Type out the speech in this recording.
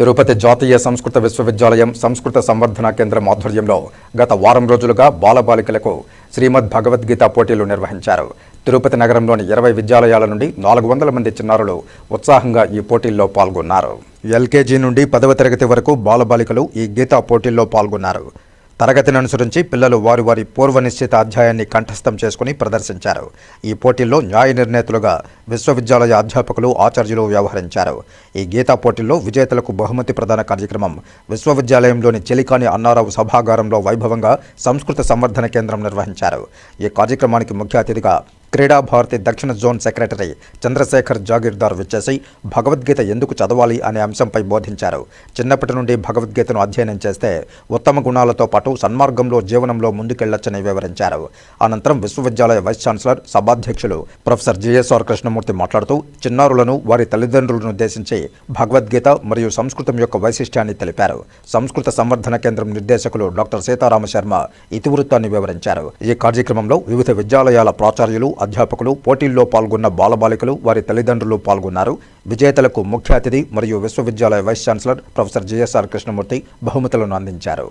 తిరుపతి జాతీయ సంస్కృత విశ్వవిద్యాలయం సంస్కృత సంవర్ధన కేంద్రం ఆధ్వర్యంలో గత వారం రోజులుగా బాలబాలికలకు శ్రీమద్ భగవద్గీత పోటీలు నిర్వహించారు. తిరుపతి నగరంలోని ఇరవై విద్యాలయాల నుండి నాలుగు వందల మంది చిన్నారులు ఉత్సాహంగా ఈ పోటీల్లో పాల్గొన్నారు. ఎల్కేజీ నుండి పదవ తరగతి వరకు బాలబాలికలు ఈ గీతా పోటీల్లో పాల్గొన్నారు. తరగతిని అనుసరించి పిల్లలు వారి వారి పూర్వ నిశ్చిత అధ్యాయాన్ని కంఠస్థం చేసుకుని ప్రదర్శించారు. ఈ పోటీల్లో న్యాయ నిర్ణేతలుగా విశ్వవిద్యాలయ అధ్యాపకులు ఆచార్యులు వ్యవహరించారు. ఈ గీతా పోటీల్లో విజేతలకు బహుమతి ప్రదాన కార్యక్రమం విశ్వవిద్యాలయంలోని చెలికాని అన్నారావు సభాగారంలో వైభవంగా సంస్కృత సంవర్ధన కేంద్రం నిర్వహించారు. ఈ కార్యక్రమానికి ముఖ్య అతిథిగా క్రీడాభారతి దక్షిణ జోన్ సెక్రటరీ చంద్రశేఖర్ జాగీర్దార్ విచ్చేసి భగవద్గీత ఎందుకు చదవాలి అనే అంశంపై బోధించారు. చిన్నప్పటి నుండి భగవద్గీతను అధ్యయనం చేస్తే ఉత్తమ గుణాలతో పాటు సన్మార్గంలో జీవనంలో ముందుకెళ్ళొచ్చని వివరించారు. అనంతరం విశ్వవిద్యాలయ వైస్ ఛాన్సలర్ సభాధ్యక్షులు ప్రొఫెసర్ జిఎస్ఆర్ కృష్ణమూర్తి మాట్లాడుతూ చిన్నారులను వారి తల్లిదండ్రులను ఉద్దేశించి భగవద్గీత మరియు సంస్కృతం యొక్క వైశిష్ట్యాన్ని తెలిపారు. సంస్కృత సంవర్ధన కేంద్రం నిర్దేశకులు డాక్టర్ సీతారామ శర్మ ఇతివృత్తాన్ని వివరించారు. ఈ కార్యక్రమంలో వివిధ విద్యాలయాల ప్రాచార్యులు అధ్యాపకులు పోటీల్లో పాల్గొన్న బాలబాలికలు వారి తల్లిదండ్రులు పాల్గొన్నారు. విజేతలకు ముఖ్య అతిథి మరియు విశ్వవిద్యాలయ vice chancellor professor GSR Krishnamurthy బహుమతులను అందించారు.